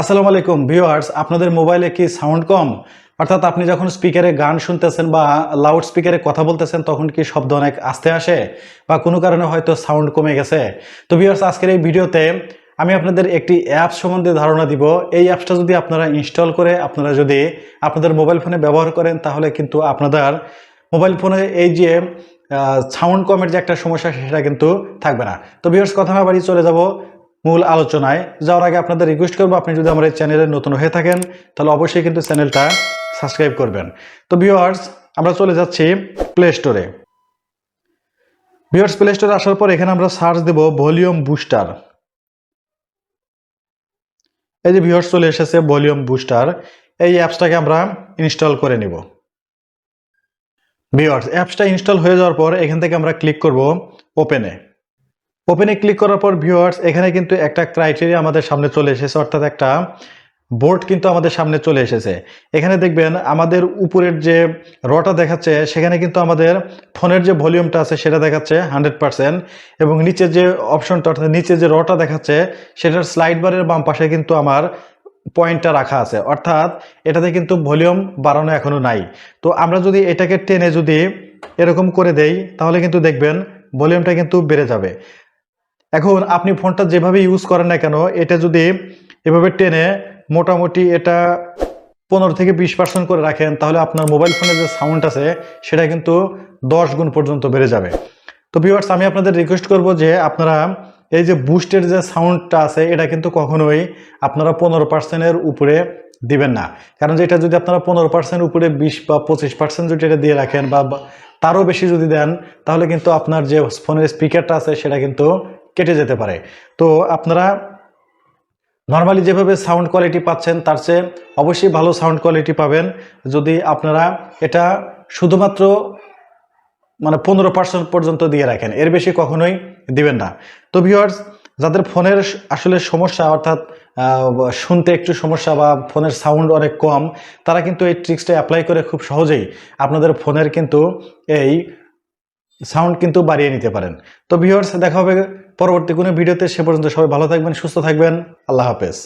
আসসালামু আলাইকুম, ভিউয়ার্স। আপনাদের মোবাইলে কি সাউন্ড কম? অর্থাৎ আপনি যখন স্পিকারে গান শুনতেছেন বা লাউড স্পিকারে কথা বলতেছেন, তখন কি শব্দ অনেক আস্তে আসে? বা কোনো কারণে হয়তো সাউন্ড কমে গেছে? তো ভিউয়ার্স, আজকের এই ভিডিওতে আমি আপনাদের একটি অ্যাপস সম্বন্ধে ধারণা দিব। এই অ্যাপসটা যদি আপনারা ইনস্টল করে আপনারা যদি আপনাদের মোবাইল ফোনে ব্যবহার করেন, তাহলে কিন্তু আপনাদের মোবাইল ফোনে এই যে সাউন্ড কমের যে একটা সমস্যা, সেটা কিন্তু থাকবে না। তো ভিউয়ার্স, কথা না বাড়ি চলে যাব। মূল আলোচনায় যাওয়ার আগে আপনাদের রিকোয়েস্ট করব, আপনি যদি আমার এই চ্যানেলে নতুন হয়ে থাকেন, তাহলে অবশ্যই কিন্তু চ্যানেলটা সাবস্ক্রাইব করবেন। তো ভিওয়ার্স আমরা চলে যাচ্ছি প্লে স্টোরে ভিউয়ার্স প্লে স্টোরে আসার পর এখানে আমরা সার্চ দেব ভলিউম বুস্টার এই যে ভিউয়ার্স চলে এসেছে ভলিউম বুস্টার এই অ্যাপসটাকে আমরা ইনস্টল করে নিব। ভিউয়ার্স অ্যাপসটা ইনস্টল হয়ে যাওয়ার পর এখান থেকে আমরা ক্লিক করব ওপেনে ওপেনে ক্লিক করার পর ভিউয়ার্স এখানে কিন্তু একটা ক্রাইটেরিয়া আমাদের সামনে চলে এসেছে, অর্থাৎ একটা বোর্ড কিন্তু আমাদের সামনে চলে এসেছে। এখানে দেখবেন আমাদের উপরের যে রটা দেখাচ্ছে, সেখানে কিন্তু আমাদের ফোনের যে ভলিউমটা আছে, সেটা দেখাচ্ছে হান্ড্রেড পার্সেন্ট। এবং নিচের যে অপশনটা, অর্থাৎ নিচে যে রটা দেখাচ্ছে, সেটার স্লাইড বারের বাম পাশে কিন্তু আমার পয়েন্টটা রাখা আছে। অর্থাৎ এটাতে কিন্তু ভলিউম বাড়ানো এখনও নাই। তো আমরা যদি এটাকে টেনে যদি এরকম করে দেই, তাহলে কিন্তু দেখবেন ভলিউমটা কিন্তু বেড়ে যাবে। এখন আপনি ফোনটা যেভাবে ইউজ করেন না কেন, এটা যদি এভাবে টেনে মোটামুটি এটা পনেরো থেকে বিশ পার্সেন্ট করে রাখেন, তাহলে আপনার মোবাইল ফোনের যে সাউন্ড আছে, সেটা কিন্তু দশ গুণ পর্যন্ত বেড়ে যাবে। তো ভিউয়ার্স আমি আপনাদের রিকোয়েস্ট করব যে আপনারা এই যে বুস্টের যে সাউন্ডটা আছে, এটা কিন্তু কখনোই আপনারা পনেরো পার্সেন্টের উপরে দিবেন না। কারণ যে এটা যদি আপনারা পনেরো পার্সেন্ট উপরে বিশ বা পঁচিশ পার্সেন্ট যদি এটা দিয়ে রাখেন বা বা তারও বেশি যদি দেন, তাহলে কিন্তু আপনার যে ফোনের স্পিকারটা আছে, সেটা কিন্তু কেটে যেতে পারে। তো আপনারা নর্মালি যেভাবে সাউন্ড কোয়ালিটি পাচ্ছেন, তার চেয়ে অবশ্যই ভালো সাউন্ড কোয়ালিটি পাবেন। যদি আপনারা এটা শুধুমাত্র মানে পনেরো পার্সেন্ট পর্যন্ত দিয়ে রাখেন, এর বেশি কখনোই দিবেন না। তো ভিওয়ার্স যাদের ফোনের আসলে সমস্যা, অর্থাৎ শুনতে একটু সমস্যা বা ফোনের সাউন্ড অনেক কম, তারা কিন্তু এই ট্রিক্সটা অ্যাপ্লাই করে খুব সহজেই। আপনাদের ফোনের কিন্তু এই সাউন্ড কিন্তু বাড়িয়ে নিতে পারেন। তো ভিওয়ার্স দেখা হবে পরবর্তী কোনো ভিডিওতে সে পর্যন্ত সবাই ভালো থাকবেন সুস্থ থাকবেন। আল্লাহ হাফেজ।